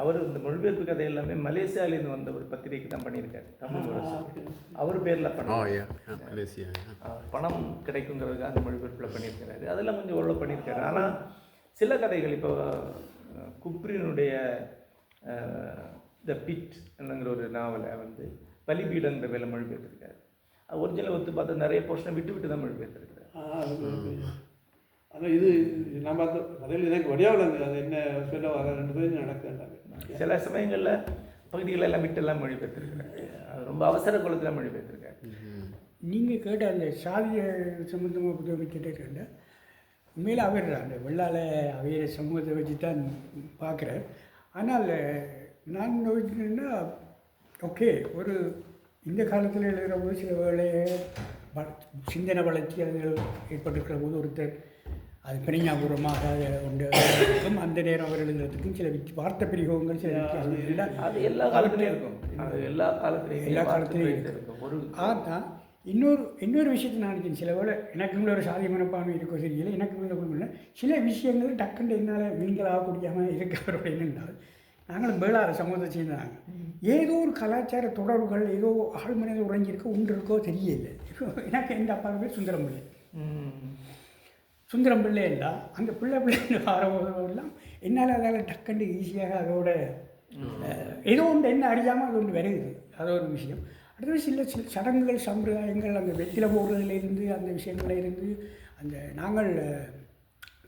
அவர் இந்த மொழிபெயர்ப்பு கதை எல்லாமே மலேசியாவிலேருந்து வந்த ஒரு பத்திரிக்கை தான் பண்ணியிருக்காரு. தமிழ் முரசு அவர் பேரில் யா மலேசியா பணம் கிடைக்குங்கிறதுக்காக அந்த மொழிபெயர்ப்பில் பண்ணியிருக்கிறாரு. அதெல்லாம் கொஞ்சம் ஓரளவு பண்ணியிருக்காரு. ஆனால் சில கதைகள் இப்போ குப்ரினுடைய த பிட் என்னங்கிற ஒரு நாவலை வந்து பலிபீடங்கிற வேலை மொழிபெயர்த்திருக்காரு. ஒரிஜினல் ஒத்து பார்த்தா நிறைய போர்ஷனை விட்டு விட்டு தான் மொழிபெயர்த்திருக்காரு ஆனால் இது நான் பார்த்த கதையில் எனக்கு வடியாவில் அது என்ன சொல்ல வர ரெண்டு பேரும் நடக்குதுன்றாங்க சில சமயங்களில் பகுதிகளை எல்லாம் விட்டு எல்லாம் மொழிபெயர்த்திருக்காரு அது ரொம்ப அவசர குலத்தில் மொழிபெயர்த்திருக்காரு நீங்கள் கேட்ட அந்த சாதிய சம்பந்தமாக புத்தகம் கேட்டிருக்கேன் உண்மையில் அவர் அந்த வெள்ளால அவையிற சமூகத்தை வச்சு தான் பார்க்குறேன் ஆனால் நான் யோசிக்கிறேன்னா ஓகே ஒரு இந்த காலத்தில் எழுதுகிற போது சில வேலை வ- சிந்தனை வளர்ச்சி அது ஏற்பட்டிருக்கிற போது ஒருத்தர் அது பிரிஞாபூர்வமாக இருக்கும். அந்த நேரம் அவர் எழுதுறதுக்கும் சில வார்த்தை பிரிகோகங்கள் சில இல்லை அது எல்லா காலத்துலேயும் இருக்கும். அது எல்லா காலத்துலேயும் எல்லா காலத்துலேயும் இருக்கும். ஒரு ஆனால் இன்னொரு இன்னொரு விஷயத்தை நான் சில வேளை எனக்குள்ள ஒரு சாதி மனப்பான்மை இருக்கோ தெரியல எனக்குள்ள குடும்பம் சில விஷயங்கள் டக்குன்னு என்னால் நீங்களாக முடியாமல் இருக்கிறவரோட என்னென்றால் நாங்களும் வேளாறு சமூகத்தை சேர்ந்தாங்க ஏதோ ஒரு கலாச்சார தொடர்புகள் ஏதோ ஆழ்மனதில் உறைஞ்சிருக்கோ ஒன்று இருக்கோ தெரியல எனக்கு எங்கள் அப்பா பேர் சுந்தரம் பிள்ளை எல்லாம் அந்த பிள்ளை பிள்ளை ஆரம்பம் என்னால் அதால் டக்குன்னு ஈஸியாக அதோட ஏதோ ஒன்று என்ன அறியாமல் அது ஒன்று வருது. அது ஒரு விஷயம். அடுத்தது சில சில சடங்குகள் சம்பிரதாயங்கள் அந்த வெத்தில போடுறதுலேருந்து அந்த விஷயங்கள்ல இருந்து அந்த நாங்கள் அஹ்,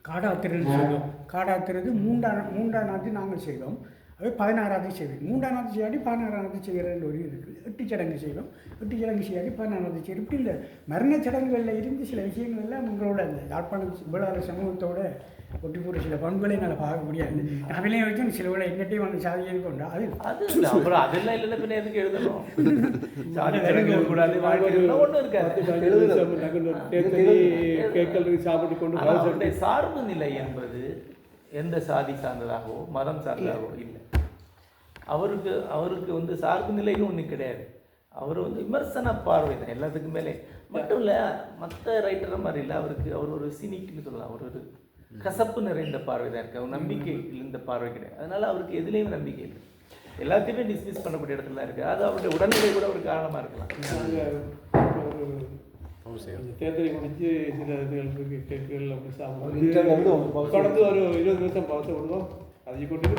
காடாத்திரன்னு சொல்லுவோம் காடாத்திரது மூன்றாம் மூன்றாம் நாள் நாங்கள் செய்வோம் அது பதினாறாவது செய்வோம் மூன்றாம் நாள் செய்யாடி பதினாறாவது செய்கிறன்னு ஒரு இருக்குது எட்டு சடங்கு செய்வோம் எட்டு சடங்கு செய்யாடி பதினாறாவது செய்வோம் இப்படி இந்த மரண சடங்குகளில் இருந்து சில விஷயங்கள் எல்லாம் உங்களோட அந்த யாழ்ப்பாணம் விழாத சமூகத்தோட ஒட்டி போகிற சில பண்புகளை என்னால் பார்க்க முடியாது. நாங்களே வச்சு சில வேளை எங்கிட்டையும் வந்து சாதியை கொண்டா அது அது இல்ல, அப்புறம் அதெல்லாம் இல்லைன்னா பின்ன எதுக்கு எழுதணும்? சாதி சாப்பிட்டு கொண்டு சார்பு நிலை என்பது எந்த சாதி சார்ந்ததாகவோ மதம் சார்ந்ததாகவோ இல்லை. அவருக்கு அவருக்கு வந்து சார்பு நிலைன்னு ஒன்று கிடையாது. அவர் வந்து விமர்சன பார்வை தான் எல்லாத்துக்கும் மேலே. மட்டும் இல்லை மற்ற ரைட்டரை மாதிரி இல்லை அவருக்கு அவர் ஒரு சினிக்னு சொல்லலாம். அவர் ஒரு கசப்பு நிறைந்த பார்வை தான் இருக்கு. அவர் நம்பிக்கை இந்த பார்வை கிடையாது. அதனால அவருக்கு எதுலேயும் நம்பிக்கை இல்லை. எல்லாத்தையுமே டிஸ்மிஸ் பண்ணக்கூடிய இடத்துல தான் இருக்குது அது அவருடைய உடல்நிலை கூட ஒரு காரணமாக இருக்கலாம். ഇത്തരത്തിൽ കുടിച്ച് ചില കേക്കുകളിലൊക്കെ തുടർന്ന് ഒരു ഇരുപത് ദിവസം പുറത്ത് കൊടുക്കും. അത് ഈ കുട്ടിക്ക്